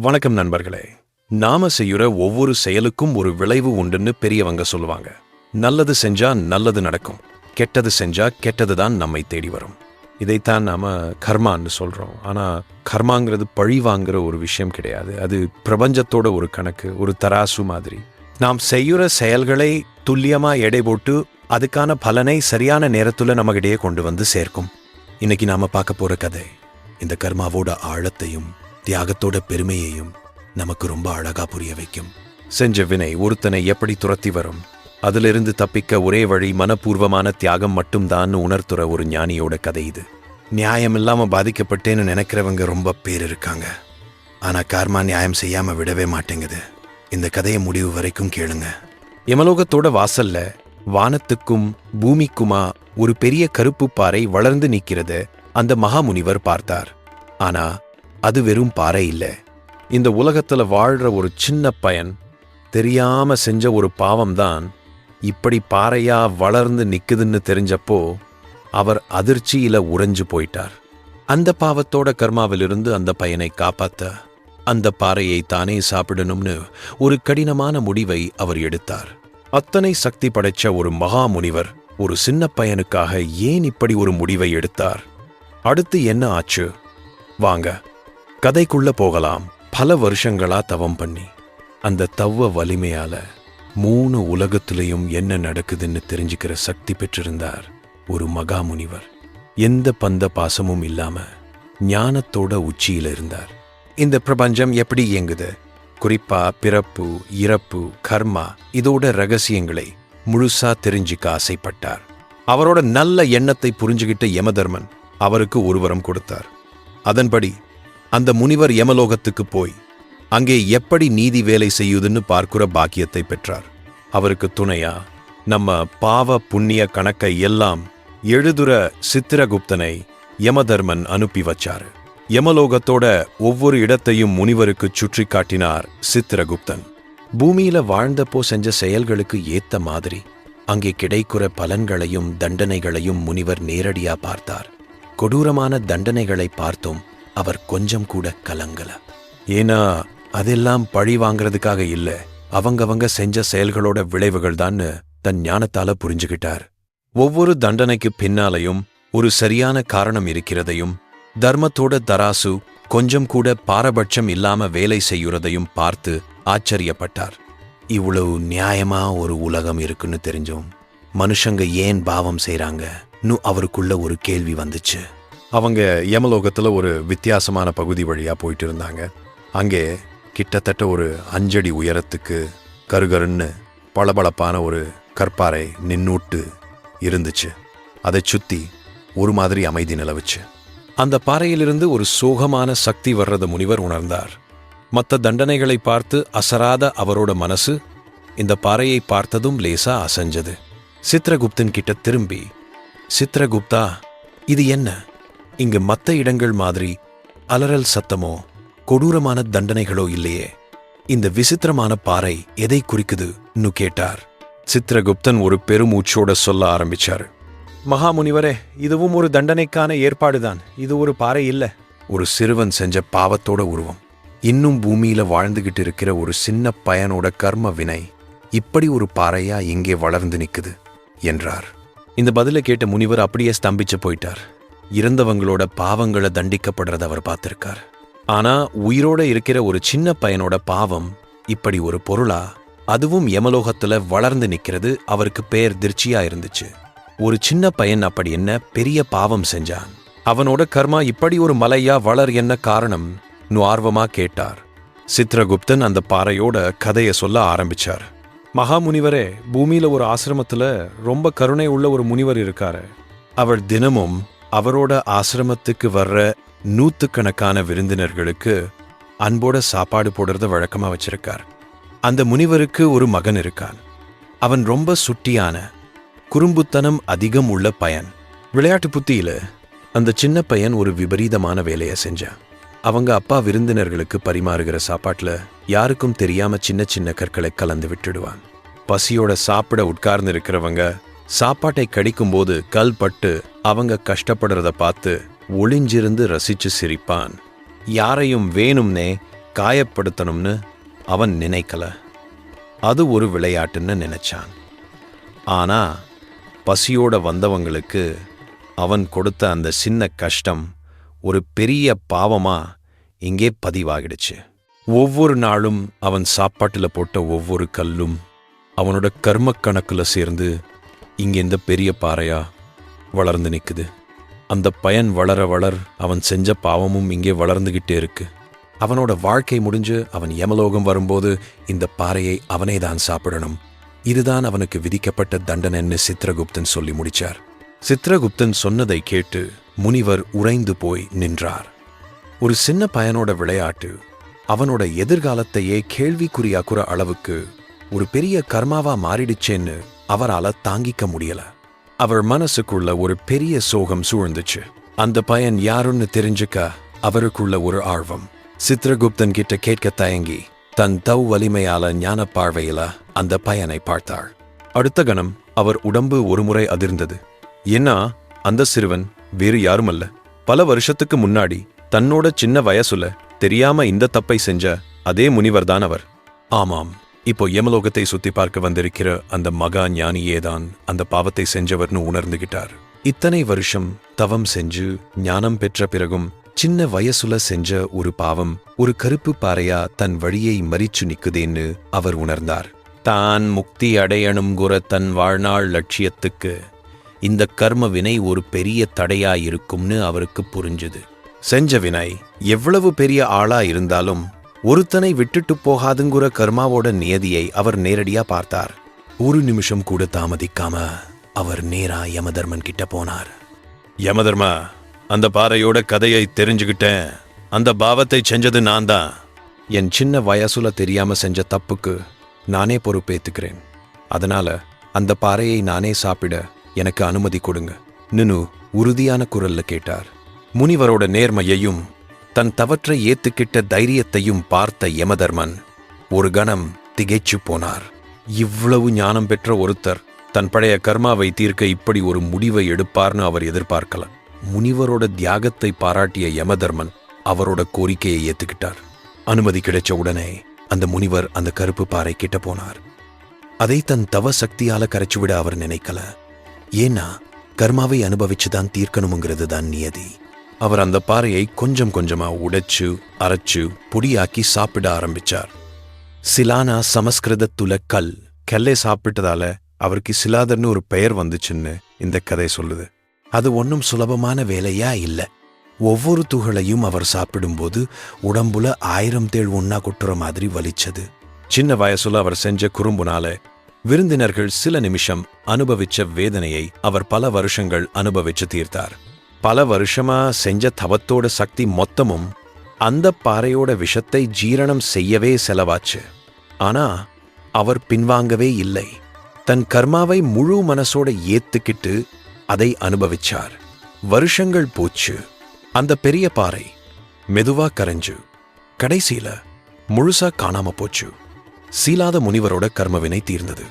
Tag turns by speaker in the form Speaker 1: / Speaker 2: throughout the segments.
Speaker 1: வணக்கம் நண்பர்களே. நாம செய்யுற ஒவ்வொரு செயலுக்கும் ஒரு விளைவு உண்டுன்னு பெரியவங்க சொல்லுவாங்க. நல்லது செஞ்சா நல்லது நடக்கும். கெட்டது செஞ்சா கெட்டது தான் நம்மை தேடி வரும். இதைத்தான் நாம கர்மான்னு சொல்றோம். ஆனா கர்மாங்கிறது பழி வாங்குற ஒரு விஷயம் கிடையாது. அது பிரபஞ்சத்தோட ஒரு கணக்கு ஒரு தராசு மாதிரி. நாம் செய்யுற செயல்களை துல்லியமா எடை போட்டு அதுக்கான பலனை சரியான நேரத்துல நமக்கிடையே கொண்டு வந்து சேர்க்கும். இன்னைக்கு நாம பார்க்க போற கதை இந்த கர்மாவோட ஆழத்தையும் தியாகத்தோட பெருமையையும் நமக்கு ரொம்ப அழகா புரிய வைக்கும். செஞ்ச வினை ஒருத்தனை எப்படி துரத்தி வரும்? அதிலிருந்து தப்பிக்க ஒரே வழி மனப்பூர்வமான தியாகம் மட்டும்தான் உணர்த்துற ஒரு ஞானியோட கதை இது. நியாயம் இல்லாம பாதிக்கப்பட்டேன்னு நினைக்கிறவங்க ரொம்ப பேர் இருக்காங்க. ஆனா கார்மா நியாயம் செய்யாம விடவே மாட்டேங்குது. இந்த கதையை முடிவு வரைக்கும் கேளுங்க. யமலோகத்தோட வாசல்ல வானத்துக்கும் பூமிக்குமா ஒரு பெரிய கருப்பு பாறை வளர்ந்து நிற்கிறத அந்த மகாமுனிவர் பார்த்தார். ஆனா அது வெறும் பாறை இல்ல. இந்த உலகத்துல வாழ்ற ஒரு சின்ன பயன் தெரியாம செஞ்ச ஒரு பாவம்தான் இப்படி பாறையா வளர்ந்து நிக்குதுன்னு தெரிஞ்சப்போ அவர் அதிர்ச்சியில உறைஞ்சு போயிட்டார். அந்த பாவத்தோட கர்மாவிலிருந்து அந்த பையனை காப்பாத்த அந்த பாறையை தானே சாப்பிடணும்னு ஒரு கடினமான முடிவை அவர் எடுத்தார். அத்தனை சக்தி படைச்ச ஒரு மகா முனிவர் ஒரு சின்ன பையனுக்காக ஏன் இப்படி ஒரு முடிவை எடுத்தார்? அடுத்து என்ன ஆச்சு? வாங்க கதைக்குள்ள போகலாம். பல வருஷங்களா தவம் பண்ணி. அந்த தவ்வ வலிமையால மூணு உலகத்திலையும் என்ன நடக்குதுன்னு தெரிஞ்சுக்கிற சக்தி பெற்றிருந்தார் ஒரு மகா முனிவர் எந்த பந்த பாசமும் இல்லாம ஞானத்தோட உச்சியில இருந்தார். இந்த பிரபஞ்சம் எப்படி இயங்குது? குறிப்பா பிறப்பு இறப்பு கர்மா இதோட ரகசியங்களை முழுசா தெரிஞ்சுக்க ஆசைப்பட்டார். அவரோட நல்ல எண்ணத்தை புரிஞ்சுகிட்ட யமதர்மன் அவருக்கு ஒருவரம் கொடுத்தார். அதன்படி அந்த முனிவர் யமலோகத்துக்கு போய் அங்கே எப்படி நீதி வேலை செய்யுதுன்னு பார்க்கிற பாக்கியத்தை பெற்றார். அவருக்கு துணையா நம்ம பாவ புண்ணிய கணக்கை எல்லாம் எழுதுற சித்திரகுப்தனை யமதர்மன் அனுப்பி வச்சாரு. யமலோகத்தோட ஒவ்வொரு இடத்தையும் முனிவருக்கு சுற்றி காட்டினார் சித்திரகுப்தன். பூமியில வாழ்ந்தப்போ செஞ்ச செயல்களுக்கு ஏத்த மாதிரி அங்கே கிடைக்கிற பலன்களையும் தண்டனைகளையும் முனிவர் நேரடியா பார்த்தார். கொடூரமான தண்டனைகளை பார்த்தும். அவர் கொஞ்சம் கூட கலங்கல. ஏன்னா அதெல்லாம் பழி வாங்குறதுக்காக இல்ல. அவங்கவங்க செஞ்ச செயல்களோட விளைவுகள் தான் தன் ஞானத்தால புரிஞ்சுகிட்டார். ஒவ்வொரு தண்டனைக்கு பின்னாலையும் ஒரு சரியான காரணம் இருக்கிறதையும் தர்மத்தோட தராசு கொஞ்சம் கூட பாரபட்சம் இல்லாம வேலை செய்யுறதையும் பார்த்து ஆச்சரியப்பட்டார். இவ்வளவு நியாயமா ஒரு உலகம் இருக்குன்னு தெரிஞ்சும் மனுஷங்க ஏன் பாவம் செய்றாங்கன்னு அவருக்குள்ள ஒரு கேள்வி வந்துச்சு. அவங்க யமலோகத்துல ஒரு வித்தியாசமான பகுதி வழியா போயிட்டு இருந்தாங்க. அங்கே கிட்டத்தட்ட ஒரு அஞ்சடி உயரத்துக்கு கருகருன்னு பளபளப்பான ஒரு கற்பாறை நின்னூட்டு இருந்துச்சு. அதைச் சுத்தி ஒரு மாதிரி அமைதி நிலவுச்சு. அந்த பாறையிலிருந்து ஒரு சோகமான சக்தி வர்றத முனிவர் உணர்ந்தார். மற்ற தண்டனைகளை பார்த்து அசராத அவரோட மனசு இந்த பாறையை பார்த்ததும் லேசா அசைஞ்சது. சித்ரகுப்தன் கிட்ட திரும்பி சித்ரகுப்தா இது என்ன? இங்கு மத்த இடங்கள் மாதிரி அலறல் சத்தமோ கொடூரமான தண்டனைகளோ இல்லையே. இந்த விசித்திரமான பாறை எதை குறிக்குதுன்னு கேட்டார். சித்திரகுப்தன் ஒரு பெருமூச்சோட சொல்ல ஆரம்பிச்சார். மகாமுனிவரே இதுவும் ஒரு தண்டனைக்கான ஏற்பாடுதான். இது ஒரு பாறை இல்ல. ஒரு சிறுவன் செஞ்ச பாவத்தோட உருவம். இன்னும் பூமியில வாழ்ந்துகிட்டு இருக்கிற ஒரு சின்ன பையனோட கர்ம வினை இப்படி ஒரு பாறையா இங்கே வளர்ந்து நிக்குது என்றார். இந்த பதிலை கேட்ட முனிவர் அப்படியே ஸ்தம்பிச்சு போயிட்டார். இறந்தவங்களோட பாவங்களை தண்டிக்கப்படுறத அவர் பார்த்துருக்கார். ஆனா உயிரோட இருக்கிற ஒரு சின்ன பையனோட பாவம் இப்படி ஒரு பொருளா அதுவும் யமலோகத்துல வளர்ந்து நிக்கிறது அவருக்கு பேர் திருச்சியா இருந்துச்சு. ஒரு சின்ன பையன் அப்படி என்ன பெரிய பாவம் செஞ்சான். அவனோட கர்மா இப்படி ஒரு மலையா வளர் என்ன காரணம்? ஆர்வமா கேட்டார். சித்ரகுப்தன் அந்த பாறையோட கதையை சொல்ல ஆரம்பிச்சார். மகாமுனிவரே பூமியில ஒரு ஆசிரமத்துல ரொம்ப கருணை உள்ள ஒரு முனிவர் இருக்காரு. அவர் தினமும் அவரோட ஆசிரமத்துக்கு வர்ற நூற்றுக்கணக்கான விருந்தினர்களுக்கு அன்போட சாப்பாடு போடுறத வழக்கமா வச்சிருக்கார். அந்த முனிவருக்கு ஒரு மகன் இருக்கான். அவன் ரொம்ப சுட்டியான குறும்புத்தனம் அதிகம் உள்ள பையன். விளையாட்டு புத்தியில அந்த சின்ன பையன் ஒரு விபரீதமான வேலையை செஞ்சான். அவங்க அப்பா விருந்தினர்களுக்கு பரிமாறுகிற சாப்பாட்டுல யாருக்கும் தெரியாம சின்ன சின்ன கற்களை கலந்து விட்டுடுவான். பசியோட சாப்பிட உட்கார்ந்து இருக்கிறவங்க சாப்பாட்டை கடிக்கும்போது கல் பட்டு அவங்க கஷ்டப்படுறத பார்த்து ஒளிஞ்சிருந்து ரசிச்சு சிரிப்பான். யாரையும் வேணும்னே காயப்படுத்தணும்னு அவன் நினைக்கல. அது ஒரு விளையாட்டுன்னு நினைச்சான். ஆனா பசியோட வந்தவங்களுக்கு அவன் கொடுத்த அந்த சின்ன கஷ்டம் ஒரு பெரிய பாவமா இங்கே பதிவாகிடுச்சு. ஒவ்வொரு நாளும் அவன் சாப்பாட்டுல போட்ட ஒவ்வொரு கல்லும் அவனோட கர்ம கணக்குல சேர்ந்து இங்கே இந்த பெரிய பாறையா வளர்ந்து நிக்குது. அந்த பயன் வளர வளர் அவன் செஞ்ச பாவமும் இங்கே வளர்ந்துகிட்டே இருக்கு. அவனோட வாழ்க்கை முடிஞ்சு அவன் யமலோகம் வரும்போது இந்த பாறையை அவனே தான் சாப்பிடணும். இதுதான் அவனுக்கு விதிக்கப்பட்ட தண்டனைன்னு சித்திரகுப்தன் சொல்லி முடிச்சார். சித்திரகுப்தன் சொன்னதை கேட்டு முனிவர் உறைந்து போய் நின்றார். ஒரு சின்ன பையனோட விளையாட்டு அவனோட எதிர்காலத்தையே கேள்விக்குறியாக்குற அளவுக்கு ஒரு பெரிய கர்மாவா மாறிடுச்சேன்னு அவரால தாங்கிக்க முடியல. அவர் மனசுக்குள்ள ஒரு பெரிய சோகம் சூழ்ந்துச்சு. அந்த பையன் யாருன்னு தெரிஞ்சுக்க அவருக்குள்ள ஒரு ஆர்வம். சித்திரகுப்தன் கிட்ட கேட்க தயங்கி தன் தவ் வலிமையால ஞான பார்வையில அந்த பையனை பார்த்தார் அடுத்த கணம் அவர் உடம்பு ஒருமுறை அதிர்ந்தது. ஏன்னா அந்த சிறுவன் வேறு யாருமல்ல. பல வருஷத்துக்கு முன்னாடி தன்னோட சின்ன வயசுல தெரியாம இந்த தப்பை செஞ்ச அதே முனிவர்தான் அவர். ஆமாம். இப்போ யமலோகத்தை சுத்தி பார்க்க வந்திருக்கிற அந்த மகா ஞானியேதான் அந்த பாவத்தை செஞ்சவர்னு உணர்ந்துகிட்டார். இத்தனை வருஷம் தவம் செஞ்சு ஞானம் பெற்ற பிறகும் சின்ன வயசுல செஞ்ச ஒரு பாவம் ஒரு கருப்பு பாறையா தன் வழியை மறிச்சு நிக்குதேன்னு அவர் உணர்ந்தார். தான் முக்தி அடையணுங்கிற தன் வாழ்நாள் லட்சியத்துக்கு. இந்த கர்ம வினை ஒரு பெரிய தடையா இருக்கும்னு அவருக்கு புரிஞ்சுது. செஞ்ச வினை எவ்வளவு பெரிய ஆளா இருந்தாலும் ஒருத்தனை விட்டுட்டு போகாதுங்கிற கர்மாவோட நியதியை அவர் நேரடியா பார்த்தார். ஒரு நிமிஷம் கூட தாமதிக்காம அவர் நேரா யமதர்மன் கிட்ட போனார். யமதர்மா அந்த பாறையோட கதையை தெரிஞ்சுக்கிட்டேன். அந்த பாவத்தை செஞ்சது நான் தான் என் சின்ன வயசுல தெரியாம செஞ்ச தப்புக்கு நானே பொறுப்பேத்துக்கிறேன். அதனால அந்த பாறையை நானே சாப்பிட எனக்கு அனுமதி கொடுங்க. நினு உறுதியான குரல்ல கேட்டார். முனிவரோட நேர்மையையும் தன் தவற்றை ஏத்துக்கிட்ட தைரியத்தையும் பார்த்த யமதர்மன் ஒரு கணம் திகைச்சு போனார். இவ்வளவு ஞானம் பெற்ற ஒருத்தர் தன் பழைய கர்மாவை தீர்க்க இப்படி ஒரு முடிவை எடுப்பார்னு அவர் எதிர்பார்க்கல. முனிவரோட தியாகத்தை பாராட்டிய யமதர்மன் அவரோட கோரிக்கையை ஏத்துக்கிட்டார். அனுமதி கிடைச்ச உடனே அந்த முனிவர் அந்த கருப்பு பாறை கிட்ட போனார். அதை தன் தவ சக்தியால கரைச்சுவிட அவர் நினைக்கல. ஏன்னா கர்மாவை அனுபவிச்சுதான் தீர்க்கணுங்கிறது தான் நியதி. அவர் அந்த பாறையை கொஞ்சம் கொஞ்சமா உடைச்சு அரைச்சு பொடியாக்கி சாப்பிட ஆரம்பிச்சார். சிலானா சமஸ்கிருதத்துல கல் கல்லை சாப்பிட்டதால அவருக்கு சிலாதர்னு ஒரு பெயர் வந்துச்சுன்னு இந்த கதை சொல்லுது. அது ஒன்றும் சுலபமான வேலையா இல்ல. ஒவ்வொரு துகளையும் அவர் சாப்பிடும்போது உடம்புல ஆயிரம் தேள் ஒன்னா கொட்டுற மாதிரி வலிச்சது. சின்ன வயசுல அவர் செஞ்ச குறும்புனால விருந்தினர்கள் சில நிமிஷம் அனுபவிச்ச வேதனையை அவர் பல வருஷங்கள் அனுபவிச்சு தீர்த்தார். பல வருஷமா செஞ்ச தவத்தோட சக்தி மொத்தமும் அந்த பாறையோட விஷத்தை ஜீரணம் செய்யவே செலவாச்சு. ஆனா அவர் பின்வாங்கவே இல்லை. தன் கர்மாவை முழு மனசோட ஏத்துக்கிட்டு அதை அனுபவிச்சார். வருஷங்கள் போச்சு. அந்த பெரிய பாறை மெதுவா கரைஞ்சு கடைசியில முழுசா காணாம போச்சு. சீலாத முனிவரோட கர்மவினை தீர்ந்தது.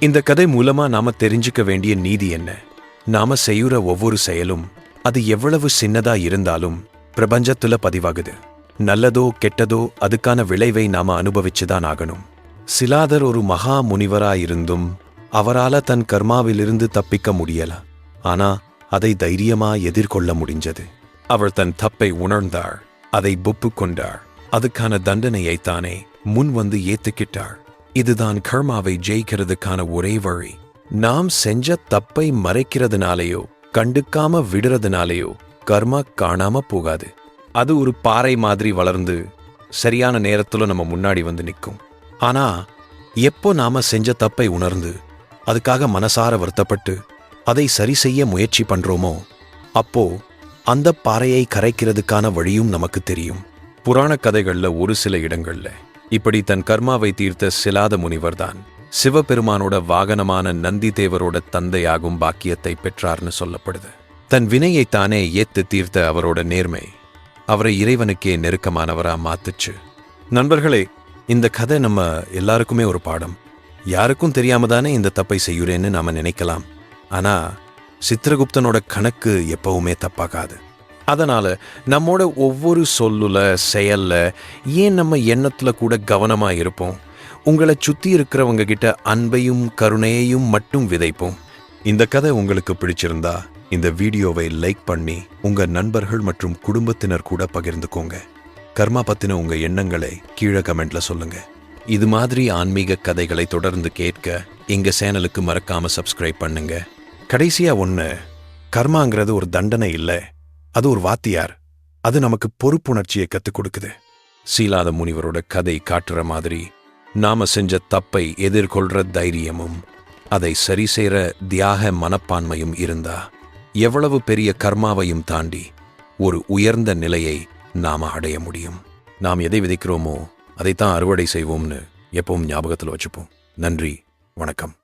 Speaker 1: இந்த கதை மூலமா நாம தெரிஞ்சுக்க வேண்டிய நீதி என்ன? நாம செய்யுற ஒவ்வொரு செயலும் அது எவ்வளவு சின்னதா இருந்தாலும் பிரபஞ்சத்துல பதிவாகுது. நல்லதோ கெட்டதோ அதுக்கான விளைவை நாம அனுபவிச்சுதான் ஆகணும். சிலாதர் ஒரு மகா முனிவராயிருந்தும் அவரால தன் கர்மாவிலிருந்து தப்பிக்க முடியல. ஆனா அதை தைரியமா எதிர்கொள்ள முடிஞ்சது. அவள் தன் தப்பை உணர்ந்தாள். அதை ஒப்புக்கொண்டாள் அதுக்கான தண்டனையை தானே முன் வந்து ஏத்துக்கிட்டாள். இதுதான் கர்மாவை ஜெயிக்கிறதுக்கான ஒரே வழி. நாம் செஞ்ச தப்பை மறைக்கிறதுனாலேயோ கண்டுக்காம விடுறதுனாலேயோ கர்மா காணாம போகாது. அது ஒரு பாறை மாதிரி வளர்ந்து சரியான நேரத்துல நம்ம முன்னாடி வந்து நிற்கும். ஆனா எப்போ நாம செஞ்ச தப்பை உணர்ந்து அதுக்காக மனசார வருத்தப்பட்டு அதை சரி செய்ய முயற்சி பண்றோமோ அப்போ அந்த பாறையை கரைக்கிறதுக்கான வழியும் நமக்கு தெரியும். புராண கதைகள்ல ஒரு சில இடங்கள்ல இப்படி தன் கர்மாவை தீர்த்த சிலாத முனிவர்தான். சிவபெருமானோட வாகனமான நந்திதேவரோட தந்தையாகும் பாக்கியத்தை பெற்றார்னு சொல்லப்படுது. தன் வினையைத்தானே ஏத்து தீர்த்த அவரோட நேர்மை அவரை இறைவனுக்கே நெருக்கமானவரா மாத்துச்சு. நண்பர்களே இந்த கதை நம்ம எல்லாருக்குமே ஒரு பாடம். யாருக்கும் தெரியாம தானே இந்த தப்பை செய்யுறேன்னு நாம நினைக்கலாம். ஆனா சித்திரகுப்தனோட கணக்கு எப்பவுமே தப்பாகாது. அதனால நம்மோட ஒவ்வொரு சொல்லுல செயல்ல ஏன் நம்ம எண்ணத்துல கூட கவனமா இருப்போம்? உங்களை சுத்தி இருக்கிறவங்க கிட்ட அன்பையும் கருணையையும் மட்டும் விதைப்போம். இந்த கதை உங்களுக்கு பிடிச்சிருந்தா இந்த வீடியோவை லைக் பண்ணி உங்க நண்பர்கள் மற்றும் குடும்பத்தினர் கூட பகிர்ந்துக்கோங்க. கர்மா பத்தின உங்க எண்ணங்களை கீழே கமெண்ட்ல சொல்லுங்க. இது மாதிரி ஆன்மீக கதைகளை தொடர்ந்து கேட்க எங்க சேனலுக்கு மறக்காம சப்ஸ்கிரைப் பண்ணுங்க. கடைசியா ஒண்ணு கர்மாங்கிறது ஒரு தண்டனை இல்ல அது ஒரு வாத்தியார். அது நமக்கு பொறுப்புணர்ச்சியை கற்றுக் கொடுக்குது. சீலாத முனிவரோட கதை காட்டுற மாதிரி நாம செஞ்ச தப்பை எதிர்கொள்ற தைரியமும் அதை சரி செய்ற தியாக மனப்பான்மையும் இருந்தா எவ்வளவு பெரிய கர்மாவையும் தாண்டி ஒரு உயர்ந்த நிலையை நாம அடைய முடியும். நாம் எதை விதைக்கிறோமோ அதைத்தான் அறுவடை செய்வோம்னு எப்பவும் ஞாபகத்தில் வச்சுப்போம். நன்றி வணக்கம்.